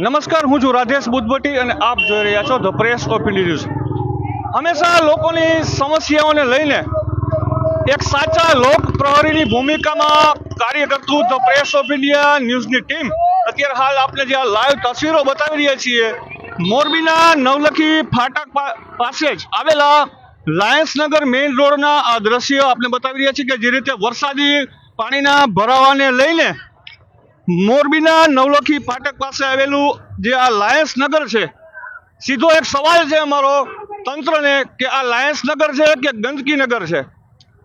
નમસ્કાર, હું છું રાધેશ બુદ્ધભટ્ટી અને આપ જોઈ રહ્યા છો the press of India news. હંમેશા લોકોની સમસ્યાઓને લઈને એક સાચા લોક પ્રહરીની ભૂમિકામાં કાર્ય કરતું ધ પ્રેસ ઓફ ઇન્ડિયા ન્યૂઝની ટીમ. અત્યારે હાલ આપણે જે આ લાઈવ તસવીરો બતાવી રહ્યા છીએ મોરબીના નવલખી ફાટક પાસે જ આવેલા લાયન્સનગર મેઇન રોડના આ દ્રશ્યો આપણે બતાવી રહ્યા છીએ કે જે રીતે વરસાદી પાણીના ભરાવાને લઈને મોરબીના નવલખી ફાટક પાસે આવેલું જે આ લાયન્સનગર છે, સીધો એક સવાલ છે અમારો તંત્રને કે આ લાયન્સનગર છે કે ગંદકીનગર છે?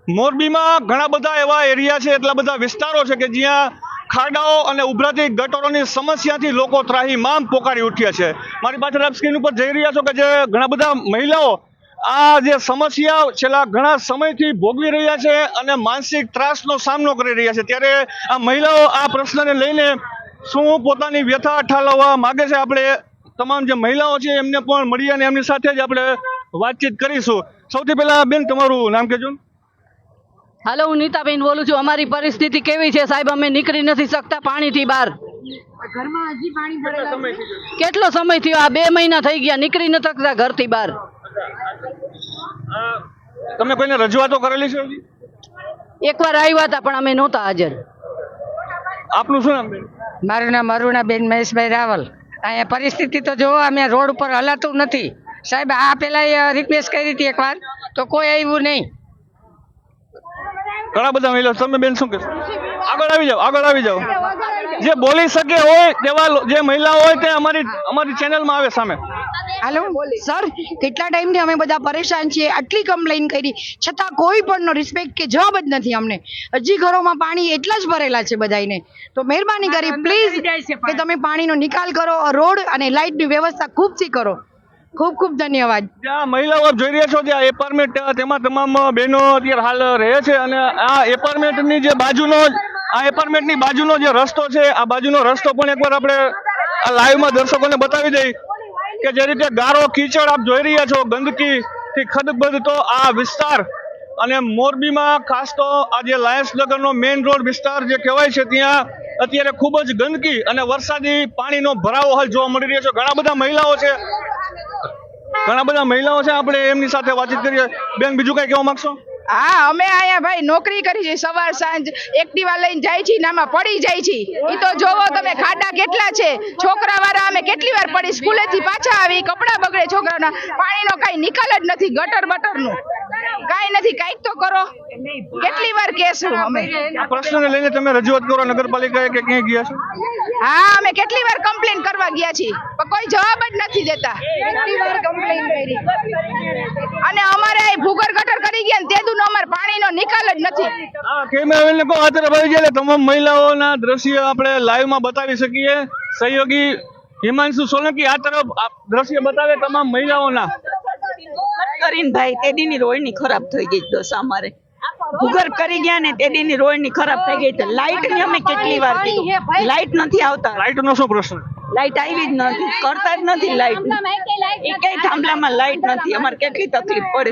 મોરબીમાં ઘણા બધા એવા એરિયા છે, એટલા બધા વિસ્તારો છે કે જ્યાં ખાડાઓ અને ઉભરાતી ગટરોની સમસ્યાથી લોકો ત્રાહીમામ પોકારી ઉઠ્યા છે. મારી પાછળ આપ સ્ક્રીન ઉપર જઈ રહ્યા છો કે જે ઘણા બધા મહિલાઓ આ જે સમસ્યા છેલ્લા ઘણા સમયથી ભોગવી રહ્યા છે અને માનસિક ત્રાસનો સામનો કરી રહ્યા છે. ત્યારે આ મહિલાઓ આ પ્રશ્નને લઈને શું પોતાની વ્યથા ઠાલવવા માગે છે આપણે તમામ જે મહિલાઓ છે એમને પણ મળી અને એમની સાથે જ આપણે વાતચીત કરીશું. સૌથી પહેલા બેન, તમારું નામ કહેજો. હાલો હું નીતાબેન બોલું છું. અમારી પરિસ્થિતિ કેવી છે સાહેબ? અમે નીકળી નથી શકતા પાણીથી બહાર. કેટલો સમય થયો? આ બે મહિના થઈ ગયા નીકળી નથી શકતા ઘરથી બહાર. તમે કોઈને રજૂઆતો કરેલી છે એકવાર આવ્યા હતા પણ અમે નહોતા હાજર. આપનું શું નામ બેન? મારું નામ અરુણાબેન મહેશભાઈ રાવલ. અહીંયા પરિસ્થિતિ તો જોવો અમે રોડ ઉપર હલાતું નથી. સાહેબ આ પેલા રિક્વેસ્ટ કરી હતી એકવાર તો કોઈ આવ્યું નહીં. ઘણા બધા મહિલા તમે બેન શું કહેશો? આગળ આવી જાઓ આગળ આવી જાઓ. જે બોલી શકે હોય તેવા જે મહિલાઓ હોય તે અમારી અમારી ચેનલમાં આવે સામે. હાલો સર કેટલા ટાઈમથી અમે બધા પરેશાન છીએ આટલી કમ્પ્લેન કરી. છતાં કોઈ પણ રિસ્પેક્ટ કે જવાબ જ નથી અમને. હજી ઘરોમાં પાણી એટલા જ ભરેલા છે બધાને તો મહેરબાની કરી પ્લીઝ કે તમે પાણીનો નિકાલ કરો રોડ અને લાઇટની વ્યવસ્થા ખૂબથી કરો. ખૂબ ખૂબ ધન્યવાદ. જ્યાં મહિલાઓ જોઈ રહ્યા છો ત્યાં એપાર્ટમેન્ટ તેમાં તમામ બહેનો અત્યારે હાલ રહે છે અને આ એપાર્ટમેન્ટની જે બાજુનો આ એપાર્ટમેન્ટની બાજુનો જે રસ્તો છે, આ બાજુનો રસ્તો પણ એકવાર આપણે આ લાઈવમાં દર્શકોને બતાવી દઈ કે જે રીતે ગારો કીચડ આપ જોઈ રહ્યા છો ગંદકી થી ખદબદ તો આ વિસ્તાર અને મોરબીમાં ખાસ તો આ જે લાયન્સ નગરનો મેઇન રોડ વિસ્તાર જે કહેવાય છે, ત્યાં અત્યારે ખૂબ જ ગંદકી અને વરસાદી પાણીનો ભરાવો હાલ જોવા મળી રહ્યો છે. ઘણા બધા મહિલાઓ છે ઘણા બધા મહિલાઓ છે, આપણે એમની સાથે વાતચીત કરીએ. બેન, બીજું કઈ કહેવા માંગશો? હા, અમે અહીંયા ભાઈ નોકરી કરી છે, સવાર સાંજ. એક્ટિવા લઈને જાય છે નામાં પડી જાય છે. એ તો જોવો તમે ખાડા કેટલા છે. છોકરા વાળા અમે કેટલી વાર પડી, સ્કૂલેથી પાછા આવી, કપડા બગડે છોકરાના. પાણીનો કાંઈ નિકાલ જ નથી ગટર બટરનું. કાંઈ નથી કાંઈક તો કરો. કેટલી વાર કહેશું અમે? પ્રશ્નને લઈને તમે રજૂઆત કરો નગરપાલિકાએ કે ક્યાંય ગયા છો? હા અમે કેટલી વાર કમ્પ્લેન કરવા ગયા છીએ પણ કોઈ જવાબ જ નથી દેતા. કેટલી વાર કમ્પ્લેન કરી? અને અમારે અહીં ભૂગર ગટર કરી ગયા ને તે દુનો અમારે પાણીનો નિકાલ જ નથી. આ કેમેરામેનને કહો આ તરફ આવી જાય તમામ મહિલાઓના દ્રશ્ય આપણે લાઈવમાં બતાવી શકીએ. સહયોગી હિમાંશુ સોલંકી આ તરફ દ્રશ્ય બતાવે તમામ મહિલાઓના. કરીને ભાઈ તેડીની રોયની ખરાબ થઈ ગઈ દોસ્ત અમારે. ભૂગર કરી ગયા ને તેડીની રોળની ખરાબ થઈ ગઈ તો લાઈટની અમે કેટલી વાર કીધું. લાઈટ નથી આવતા. લાઇટનો શું પ્રશ્ન? લાઈટ આવી જ નથી. કરતા જ નથી લાઈટ એ કઈ થાંભલામાં લાઈટ નથી. અમારે કેટલી તકલીફ પડે.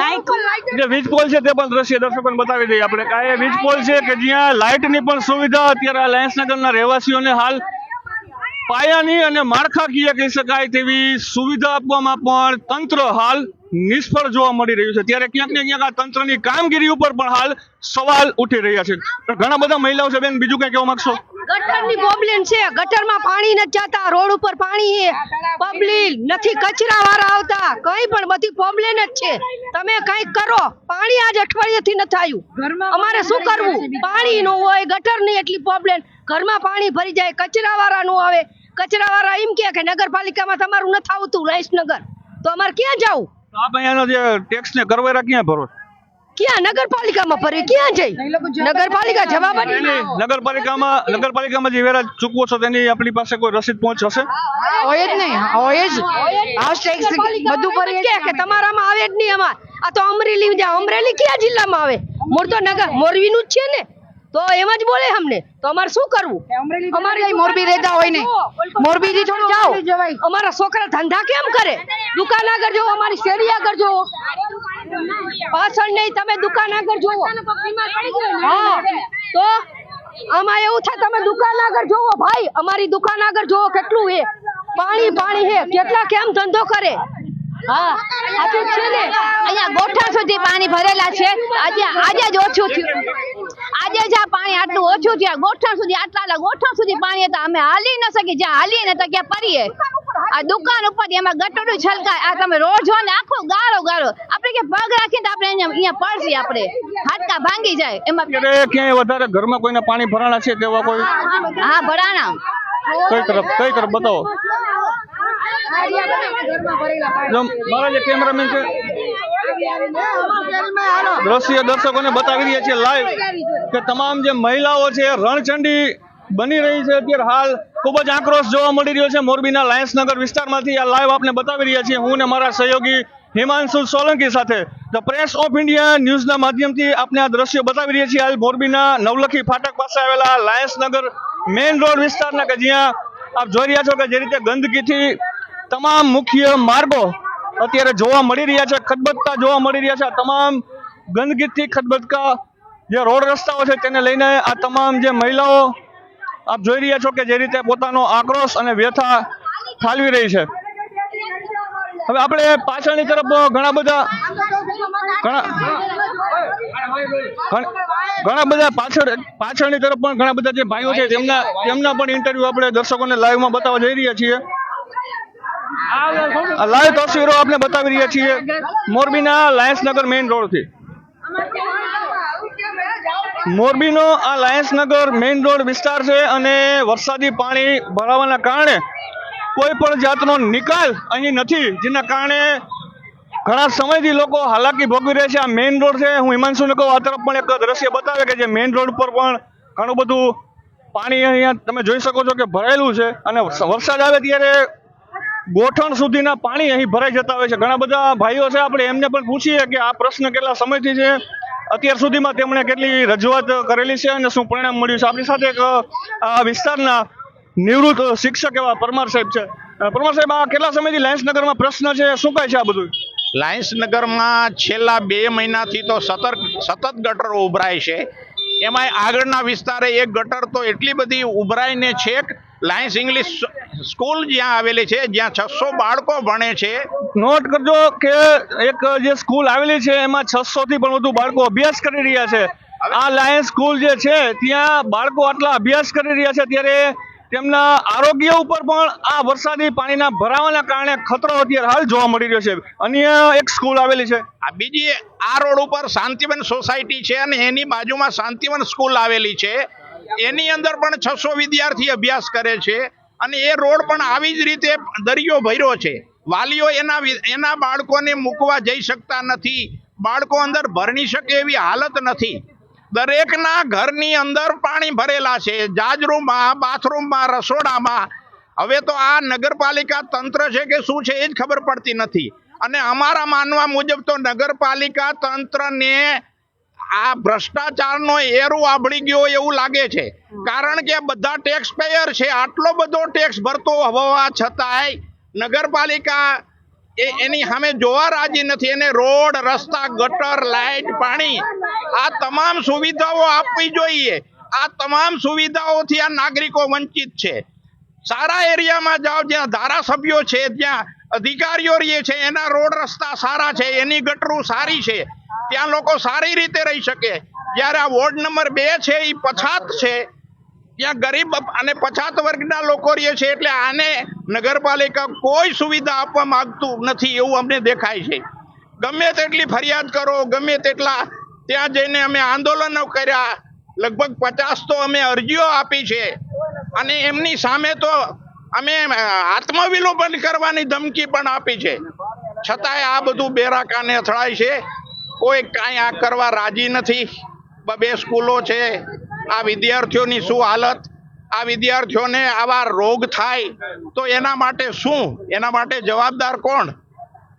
કાંઈ જે વીજ પોલ છે તે પણ દ્રશ્ય દર્શકોને બતાવી દઈએ. આપણે કાંઈ વીજ પોલ છે કે જ્યાં લાઇટની પણ સુવિધા અત્યારે આ લાયન્સનગરના રહેવાસીઓને હાલ પાયાની અને માળખાકીય કહી શકાય તેવી સુવિધા આપવામાં પણ તંત્ર હાલ નિષ્ફળ જોવા મળી રહ્યું છે. ત્યારે ક્યાંક ને ક્યાંક આ તંત્રની કામગીરી ઉપર પણ હાલ સવાલ ઉઠી રહ્યા છે. ઘણા બધા મહિલાઓ છે બેન બીજું કઈ કહેવા માંગશો? ગટરની પ્રોબ્લેમ છે. ગટરમાં પાણી નથી જતા રોડ ઉપર પાણી છે. પબ્લિક નથી કચરા વાળા આવતા. કઈ પણ બધી પ્રોબ્લેમ જ છે. તમે કઈ કરો. પાણી આજ અઠવાડિયેથી નથી આવ્યું. અમારે શું કરવું? પાણી નું હોય ગટરની એટલી પ્રોબ્લેમ ઘરમાં પાણી ભરી જાય કચરા વાળા નું આવે. કચરા વાળા એમ કે કે નગરપાલિકામાં તમારું નથી આવતું લાઈસનગર તો અમારે ક્યાં જવું? તો આપ અહીંયાનો જે ટેક્સ ને કરવેરા ક્યાં ભરો? ક્યાં? નગરપાલિકામાં ફરી ક્યાં જઈ? નગરપાલિકા જવાબ જ નહીં. નગરપાલિકામાં નગરપાલિકામાં જે વેરા ચૂકવો છો તેની આપણી પાસે કોઈ રસીદ પહોંચ હશે? હોય જ નહીં હોય જ. હાઉસ ટેક્સ બધું ભરીએ કે કે તમારામાં આવે જ નહીં અમાર. આ તો અમરેલી જા અમરેલી કયા જિલ્લામાં આવે? મૂળ તો નગર મોરબીનું જ છે ને. તો એમ જ બોલે અમને. તો અમારે શું કરવું? અમારે મોરબી રહેતા હોય ને મોરબી થી થોડું જાઓ. અમારા છોકરા ધંધા કેમ કરે? દુકાન આગળ જોવો અમારી શેરી આગળ જોવો પાછળ નહીં તમે દુકાન આગળ જોવો હા તો આમાં એવું થાય તમે દુકાન આગળ જોવો ભાઈ અમારી દુકાન આગળ જોવો કેટલું હે પાણી પાણી હે કેટલા કેમ ધંધો કરે? હા સાચું છે ને. અહીંયા ગોઠા સુધી પાણી ભરેલા છે. આજે આજે જ ઓછું થયું. આજે જ્યાં પાણી આટલું ઓછું થયા. ગોઠણ સુધી આટલા આટલા ગોઠણ સુધી પાણી હતા. અમે હાલી ન શકી જ્યાં હાલી ને તો ક્યાં પડીએ આ દુકાન ઉપર એમાં ગટડું છલકાય. આ તમે રોડ જો ને આખો ગાળો ગાળો. આપણે કે પગ રાખીને તો આપણે અહીંયા અહીંયા પડશે આપણે. હાડકા ભાંગી જાય. એમાં ક્યાંય વધારે ઘરમાં કોઈને પાણી ભરાણા છે તેવા કોઈ? હા ભરાણા. કઈ તરફ કઈ તરફ બતાવો? મારા જે કેમેરામેન છે દ્રશ્ય દર્શકોને બતાવી રહ્યા છીએ લાઈવ કે તમામ જે મહિલાઓ છે રણચંડી બની રહી છે અત્યારે હાલ. ખૂબ જ આક્રોશ જોવા મળી રહ્યો છે મોરબીના લાયન્સનગર વિસ્તારમાંથી. આ લાઈવ આપને બતાવી રહ્યા છીએ હું ને મારા સહયોગી હિમાંશુ સોલંકી સાથે. ધ પ્રેસ ઓફ ઇન્ડિયા ન્યૂઝના માધ્યમથી આપને આ દ્રશ્યો બતાવી રહ્યા છીએ. હાલ મોરબીના નવલખી ફાટક પાસે આવેલા લાયન્સનગર મેઇન રોડ વિસ્તારના કે જ્યાં આપ જોઈ રહ્યા છો કે જે રીતે ગંદકીથી તમામ મુખ્ય માર્ગો અત્યારે જોવા મળી રહ્યા છે, ખદબદતા જોવા મળી રહ્યા છે. તમામ ગંદકીથી ખદબદકા જે રોડ રસ્તાઓ છે તેને લઈને આ તમામ જે મહિલાઓ આપ જોઈ રહ્યા છો કે જે રીતે પોતાનો આક્રોશ અને વ્યથા ઠાલવી રહી છે. હવે આપણે પાછળની તરફ ઘણા બધા ઘણા ઘણા- બધા પાછળ, પાછળની તરફ પણ ઘણા બધા જે ભાઈઓ છે તેમના તેમના પણ ઇન્ટરવ્યુ આપણે દર્શકોને લાઈવમાં બતાવવા જઈ રહ્યા છીએ. લાઈવ તસવીરો આપણે બતાવી રહ્યા છીએ. મોરબીના લાયન્સનગર મેઇન રોડથી. મોરબીનો આ લાયન્સનગર મેઇન રોડ વિસ્તાર છે અને વરસાદી પાણી ભરાવાના કારણે કોઈ પણ જાતનો નિકાલ અહીં નથી, જેના કારણે ઘણા સમયથી લોકો હાલાકી ભોગવી રહ્યા છે. આ મેઇન રોડ છે, હું હિમાંશુને કહું, આ તરફ પણ એક દ્રશ્ય બતાવે કે જે મેઇન રોડ પર પણ ઘણું બધું પાણી અહીંયા તમે જોઈ શકો છો કે ભરાયેલું છે અને વરસાદ આવે ત્યારે ગોઠણ સુધીના પાણી અહીં ભરાઈ જતા હોય છે. ઘણા બધા ભાઈઓ છે, આપણે એમને પણ પૂછીએ કે આ પ્રશ્ન કેટલા સમયથી છે? અત્યાર સુધીમાં તેમણે કેટલી રજૂઆત કરેલી છે અને શું પરિણામ મળ્યું છે? આપણી સાથે એક આ વિસ્તારના નિવૃત્ત શિક્ષક એવા પરમાર સાહેબ છે. પરમાર સાહેબ, આ કેટલા સમયથી લાયન્સનગરમાં પ્રશ્ન છે? શું કહે છે આ બધું? લાયન્સ નગરમાં છેલ્લા બે મહિનાથી તો સતર્ક, સતત ગટરો ઉભરાય છે. એમાંય આગળના વિસ્તારે એક ગટર તો એટલી બધી ઉભરાઈને છેક લાયન્સ ઇંગ્લિશ સ્કૂલ જ્યાં આવેલી છે જ્યાં છસો બાળકો ભણે છે. નોટ કરજો કે એક જે સ્કૂલ આવેલી છે એમાં છસો થી પણ વધુ બાળકો અભ્યાસ કરી રહ્યા છે. આ લાયન્સ સ્કૂલ જે છે ત્યાં બાળકો આટલા અભ્યાસ કરી રહ્યા છે ત્યારે તેમના આરોગ્ય ઉપર પણ આ વરસાદી પાણીના ભરાવાના કારણે ખતરો અત્યારે હાલ જોવા મળી રહ્યો છે. અન્ય એક સ્કૂલ આવેલી છે. આ બીજી આ રોડ ઉપર શાંતિવન સોસાયટી છે અને એની બાજુમાં શાંતિવન સ્કૂલ આવેલી છે. એની અંદર પણ છસો વિદ્યાર્થી અભ્યાસ કરે છે અને એ રોડ પણ આવી જ રીતે દરિયો ભર્યો છે. વાલીઓ એના એના બાળકોને મૂકવા જઈ શકતા નથી. બાળકો અંદર ભરણી શકે એવી હાલત નથી. દરેકના ઘરની અંદર પાણી ભરેલા છે. જાજરૂમમાં, બાથરૂમમાં, રસોડામાં. હવે તો આ નગરપાલિકા તંત્ર છે કે શું છે એ જ ખબર પડતી નથી. અને અમારા માનવા મુજબ તો નગરપાલિકા તંત્રને આ ભ્રષ્ટાચારનો એરું આબળી ગયો એવું લાગે છે. કારણ કે બધા ટેક્સ પેયર છે આટલો બધો ટેક્સ ભરતો હોવા છતાંય નગરપાલિકા એ એની સામે જોવા રાજી નથી. એને રોડ રસ્તા ગટર લાઇટ પાણી આ તમામ સુવિધાઓ આપવી જોઈએ. આ તમામ સુવિધાઓથી આ નાગરિકો વંચિત છે. સારા એરિયામાં જાઓ જ્યાં ધારાસભ્યો છે જ્યાં અધિકારીઓ રહીએ છે એના રોડ રસ્તા સારા છે એની ગટરું સારી છે. ત્યાં લોકો સારી રીતે રહી શકે. જ્યારે આ વોર્ડ નંબર બે છે એ પછાત છે. ત્યાં ગરીબ અને પછાત વર્ગના લોકો રહે છે, એટલે આને નગરપાલિકા કોઈ સુવિધા આપવા માંગતું નથી એવું અમને દેખાય છે. ગમે તેટલી ફરિયાદ કરો, ગમે તેટલા ત્યાં જઈને અમે આંદોલનો કર્યા, લગભગ પચાસ તો અમે અરજીઓ આપી છે. અને એમની સામે તો અમે આત્મવિલોપન કરવાની ધમકી પણ આપી છે. છતાંય આ બધું બેરાકાને અથડાય છે. કોઈ કાંઈ આ કરવા રાજી નથી. બે સ્કૂલો છે. આ વિદ્યાર્થીઓની શું હાલત? આ વિદ્યાર્થીઓને આવા રોગ થાય તો એના માટે શું? એના માટે જવાબદાર કોણ?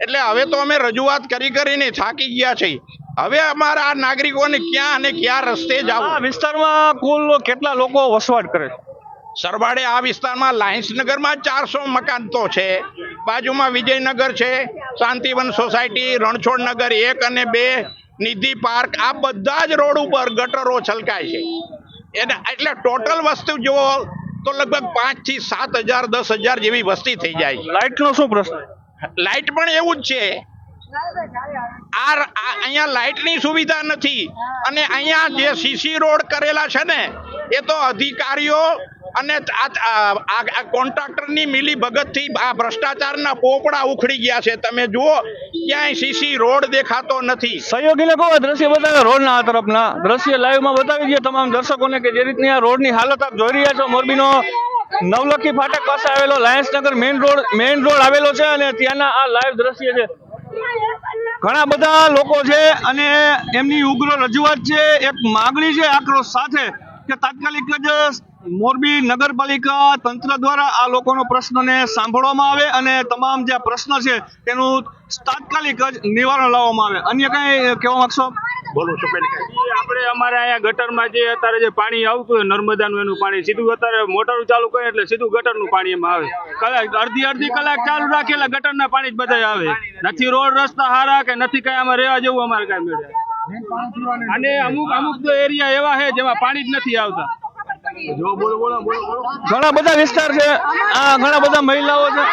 એટલે હવે તો અમે રજૂઆત કરી કરીને થાકી ગયા છીએ. હવે અમારા આ નાગરિકોને ક્યાં અને ક્યાં રસ્તે આ વિસ્તારમાં કુલ કેટલા લોકો વસવાટ કરે છે? સરવાળે આ વિસ્તારમાં લાયન્સનગરમાં ચારસો મકાન તો છે. બાજુમાં વિજયનગર છે શાંતિવન સોસાયટી રણછોડનગર એક અને બે નિધિ પાર્ક આ બધા જ રોડ ઉપર ગટરો છલકાય છે. એને એટલે ટોટલ વસ્તુ જુઓ તો લગભગ પાંચથી સાત હજાર દસ હજાર જેવી વસ્તી થઈ જાય છે. લાઇટનો શું પ્રશ્ન લાઇટ પણ એવું જ છે. આ અહીંયા લાઇટની સુવિધા નથી. અને અહીંયા જે સીસી રોડ કરેલા છે ને એ તો અધિકારીઓ અને આ- કોન્ટ્રાક્ટરની મિલી ભગતથી આ ભ્રષ્ટાચારના પોપડા ઉખડી ગયા છે. તમે જુઓ, ક્યાંય સીસી રોડ દેખાતો નથી. સહયોગીને કહો દ્રશ્ય બતાવે રોડના આ તરફના. દ્રશ્ય લાઈવમાં બતાવી દઈએ તમામ દર્શકોને કે જે રીતની આ રોડની હાલત આપ જોઈ રહ્યા છો. મોરબીનો નવલખી ફાટક પાસે આવેલો Lionsnagar main road main road આવેલો છે અને ત્યાંના આ લાઈવ દ્રશ્ય છે. ઘણા બધા લોકો છે અને એમની ઉગ્ર રજૂઆત છે. એક માગણી છે આક્રોશ સાથે કે તાત્કાલિક જ મોરબી નગરપાલિકા તંત્ર દ્વારા આ લોકોનો પ્રશ્નને સાંભળવામાં આવે અને તમામ જે પ્રશ્ન છે તેનું તાત્કાલિક જ નિવારણ લાવવામાં આવે. અન્ય કઈ કહેવા માંગશો? બોલો છો આપણે અમારે અહીંયા ગટરમાં જે અત્યારે જે પાણી આવતું હોય નર્મદાનું એનું પાણી સીધું અત્યારે મોટર ચાલુ કરે એટલે સીધું ગટરનું પાણી એમાં આવે. કલાક અડધી અડધી કલાક ચાલુ રાખે એટલે ગટરના પાણી જ બધા આવે. નથી રોડ રસ્તા હારા કે નથી કઈ આમાં રહેવા જેવું અમારે કઈ મળે. અને અમુક અમુક તો એરિયા એવા છે જેમાં પાણી જ નથી આવતા. ઘણા બધા વિસ્તાર છે. આ ઘણા બધા મહિલાઓ છે.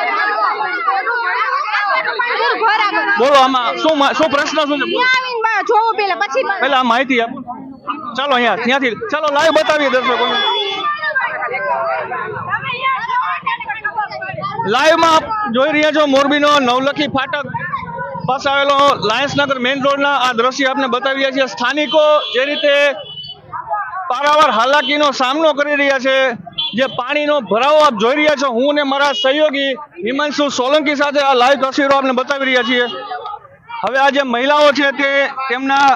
બોલો, આમાં શું શું પ્રશ્ન શું છે? પેલા માહિતી આપો. ચાલો અહીંયા, ત્યાંથી. ચાલો, લાઈવ બતાવીએ દર્શકો લાઈવમાં જોઈ રહ્યા છો મોરબીનો નવલખી ફાટક. પાસે આવેલો લાયન્સનગર મેઇન રોડના આ દ્રશ્ય આપને બતાવી રહ્યા છીએ. સ્થાનિકો જે રીતે પારાવાર હાલાકીનો સામનો કરી રહ્યા છે. જે પાણીનો ભરાવો આપ જોઈ રહ્યા છો. હું ને મારા સહયોગી હિમાંશુ સોલંકી સાથે આ લાઈવ તસવીરો આપને બતાવી રહ્યા છીએ. હવે આ જે મહિલાઓ છે તે તેમના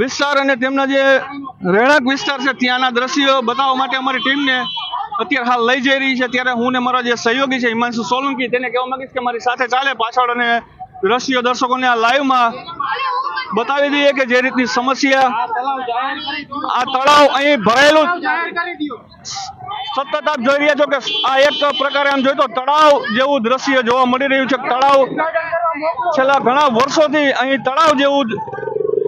વિસ્તાર અને તેમના જે રહેણાંક વિસ્તાર છે ત્યાંના દ્રશ્યો બતાવવા માટે અમારી ટીમને અત્યારે હાલ લઈ જઈ રહી છે. ત્યારે હું ને મારા જે સહયોગી છે હિમાંશુ સોલંકી તેને કહેવા માંગીશ કે મારી સાથે ચાલે પાછળ અને દ્રશ્યો દર્શકોને આ લાઈવમાં બતાવી દઈએ કે જે રીતની સમસ્યા આ તળાવ અહીં ભરાયેલું સતત આપ જોઈ રહ્યા છો કે આ એક પ્રકારે આમ જોઈ તો તળાવ જેવું દ્રશ્ય જોવા મળી રહ્યું છે. તળાવ છેલ્લા ઘણા વર્ષોથી અહીં તળાવ જેવું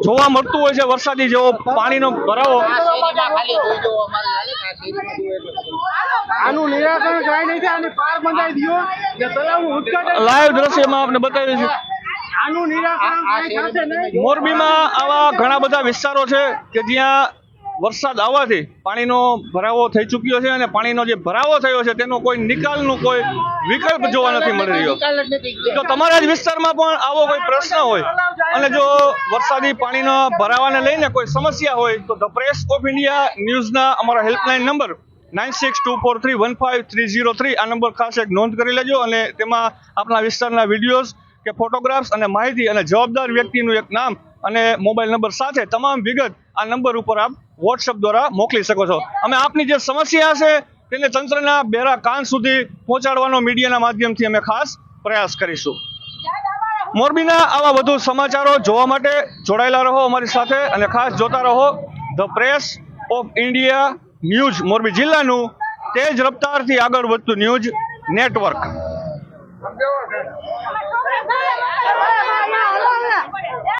જોવા મળતું હોય છે. વરસાદી જેવો પાણીનો ભરાવો. આનું નિરાકરણ કઈ નહીં થાય આની પાર બંધાઈ દો કે તળાવનું ઉદ્ઘાટન લાઈવ દ્રશ્યમાં આપણે બતાવ્યું છે. આનું નિરાકરણ કઈ થશે નહીં. મોરબીમાં આવા ઘણા બધા વિસ્તારો છે કે જ્યાં વરસાદ આવવાથી પાણીનો ભરાવો થઈ ચૂક્યો છે અને પાણીનો જે ભરાવો થયો છે તેનો કોઈ નિકાલનો કોઈ વિકલ્પ જોવા નથી મળી રહ્યો. જો તમારા જ વિસ્તારમાં પણ આવો કોઈ પ્રશ્ન હોય અને જો વરસાદી પાણીના ભરાવાને લઈને કોઈ સમસ્યા હોય તો ધ પ્રેસ ઓફ ઇન્ડિયા ન્યૂઝના અમારા helpline number nine six two four three one five three zero three આ નંબર ખાસ એક નોંધ કરી લેજો અને તેમાં આપણા વિસ્તારના વિડીયોઝ કે ફોટોગ્રાફ્સ અને માહિતી અને જવાબદાર વ્યક્તિનું એક નામ અને મોબાઈલ નંબર સાથે તમામ વિગત આ નંબર ઉપર આપ વોટ્સઅપ દ્વારા મોકલી શકો છો. અમે આપની જે સમસ્યા છે તેને તંત્રના બેરા કાન સુધી પહોંચાડવાનો મીડિયાના માધ્યમથી અમે ખાસ પ્રયાસ કરીશું. મોરબીના આવા વધુ સમાચારો જોવા માટે જોડાયેલા રહો અમારી સાથે અને ખાસ જોતા રહો the press of India news Morbi જિલ્લાનું તેજ રફતારથી આગળ વધતું ન્યૂઝ નેટવર્ક. 妈呀妈呀妈呀妈妈